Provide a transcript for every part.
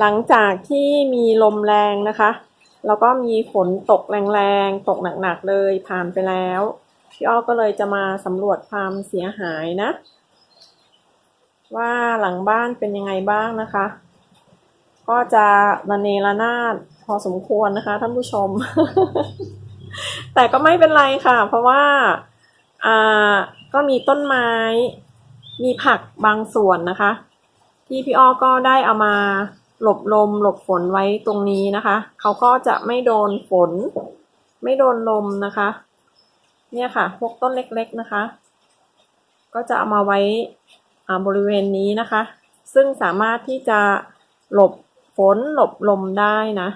หลังจากที่มีลมแรงนะคะ แล้วก็มีฝนตกแรงๆ ตกหนักๆเลยผ่านไปแล้ว พี่อ้อก็เลยจะมาสำรวจความเสียหายนะ ว่าหลังบ้านเป็นยังไงบ้างนะคะ ก็จะระเนระนาดพอสมควรนะคะท่านผู้ชม แต่ก็ไม่เป็นไรค่ะ เพราะว่าอ่าก็มีต้นไม้ มีผักบางส่วนนะคะ ที่พี่อ้อก็ได้เอามา หลบลมหลบฝนไว้ตรงนี้นะคะ เขาก็จะไม่โดนฝน ไม่โดนลมนะคะ เนี่ยค่ะ พวกต้นเล็กๆนะคะ ก็จะเอามาไว้บริเวณนี้นะคะ ซึ่งสามารถที่จะหลบฝนหลบลมได้นะ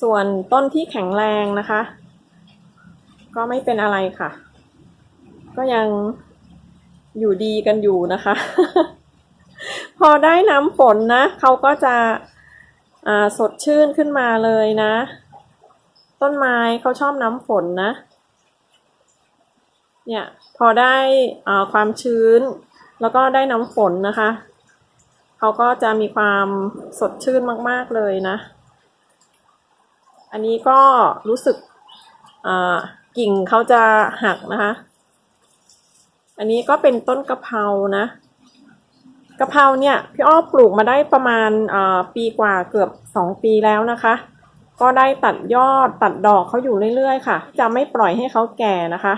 ส่วนต้นที่แข็งแรงนะคะ ก็ไม่เป็นอะไรค่ะ ก็ยัง อยู่ดีกันอยู่นะคะ พอได้น้ำฝนนะเขาก็จะสดชื่นขึ้นมาเลยนะ ต้นไม้เขาชอบน้ำฝนนะ เนี่ยพอได้อ่าความชื้น แล้วก็ได้น้ำฝนนะคะเขาก็จะมีความสดชื่นมาก ๆเลยนะ อันนี้ก็รู้สึกกิ่งเขาจะหักนะคะ อันนี้ก็เป็นต้นกะเพรานะกะเพราเนี่ยพี่อ้อปลูกมาได้ประมาณปีกว่าเกือบสองปีแล้วนะคะ ก็ได้ตัดยอดตัดดอกเขาอยู่เรื่อยๆค่ะ จะไม่ปล่อยให้เขาแก่นะคะ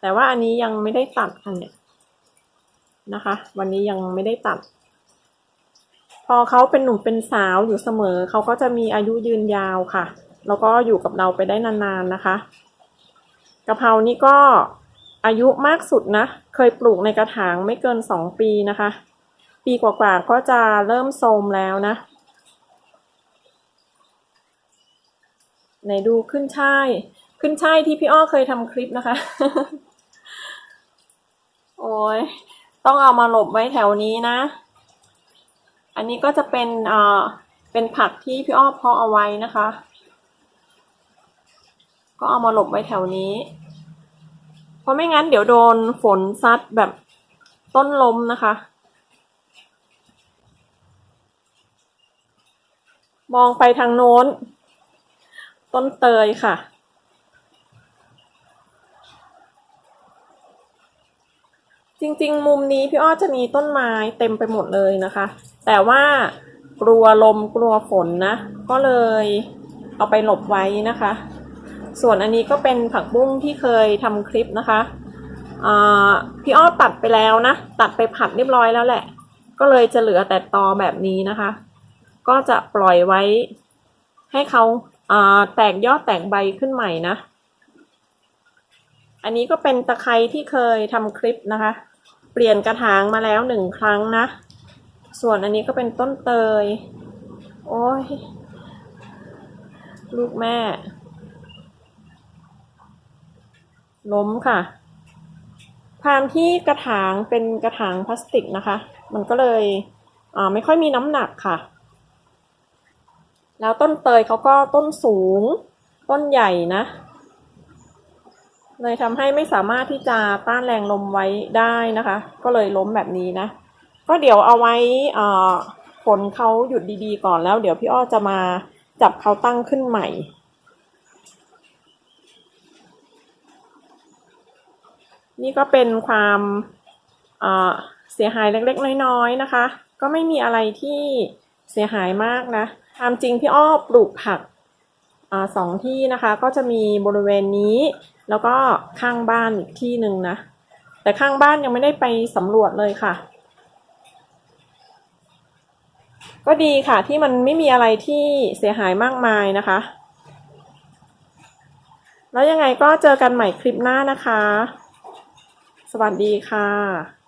แต่ว่าอันนี้ยังไม่ได้ตัดค่ะเนี่ยนะคะ วันนี้ยังไม่ได้ตัด พอเขาเป็นหนุ่มเป็นสาวอยู่เสมอเขาก็จะมีอายุยืนยาวค่ะ แล้วก็อยู่กับเราไปได้นานๆนะคะกะเพรานี่ก็ อายุมากสุดนะ เคยปลูกในกระถางไม่เกินสองปีนะคะ ปีกว่าๆก็จะเริ่มโทมแล้วนะไหนดูขึ้นช่ายขึ้นช่ายที่พี่อ้อเคยทำคลิปนะคะ โอ้ยต้องเอามาหลบไว้แถวนี้นะ อันนี้ก็จะเป็นเอ่อเป็นผักที่พี่อ้อเพาะเอาไว้นะคะ ก็เอามาหลบไว้แถวนี้ เพราะไม่งั้นเดี๋ยวโดนฝนซัดแบบต้นลมนะคะ มองไปทางโน้น ต้นเตยค่ะ จริงๆ มุมนี้พี่อ้อจะมีต้นไม้เต็มไปหมดเลยนะคะ แต่ว่ากลัวลมกลัวฝนนะ ก็เลยเอาไปหลบไว้นะคะ ส่วนอันนี้ก็เป็นผักบุ้งที่เคยทำคลิปนะคะพี่อ้อตัดไปแล้วนะ ตัดไปผัดเรียบร้อยแล้วแหละ ก็เลยจะเหลือแต่ตอแบบนี้นะคะ ก็จะปล่อยไว้ ให้เขาาแตกยอดแตกใบขึ้นใหม่นะ อันนี้ก็เป็นตะไคร้ที่เคยทำคลิปนะคะ เปลี่ยนกระถางมาแล้วหนึ่งครั้งนะ ส่วนอันนี้ก็เป็นต้นเตย โอ้ย ลูกแม่ ล้มค่ะความที่กระถางเป็นกระถางพลาสติกนะคะ มันก็เลยไม่ค่อยมีน้ำหนักค่ะ แล้วต้นเตยเขาก็ต้นสูง ต้นใหญ่นะ เลยทำให้ไม่สามารถที่จะต้านแรงลมไว้ได้นะคะ ก็เลยล้มแบบนี้นะ ก็เดี๋ยวเอาไว้ฝนเขาหยุดดีๆก่อนแล้ว เดี๋ยวพี่อ้อจะมาจับเขาตั้งขึ้นใหม่ นี่ก็เป็นความเสียหายเล็กๆ น้อยๆนะคะ ก็ไม่มีอะไรที่เสียหายมากนะตามจริงพี่อ้อปลูกผักอสองที่นะคะ ก็จะมีบริเวณนี้ แล้วก็ข้างบ้านอีกที่หนึ่งนะ แต่ข้างบ้านยังไม่ได้ไปสำรวจเลยค่ะ ก็ดีค่ะที่มันไม่มีอะไรที่เสียหายมากมายนะคะ แล้วยังไงก็เจอกันใหม่คลิปหน้านะคะ สวัสดีค่ะ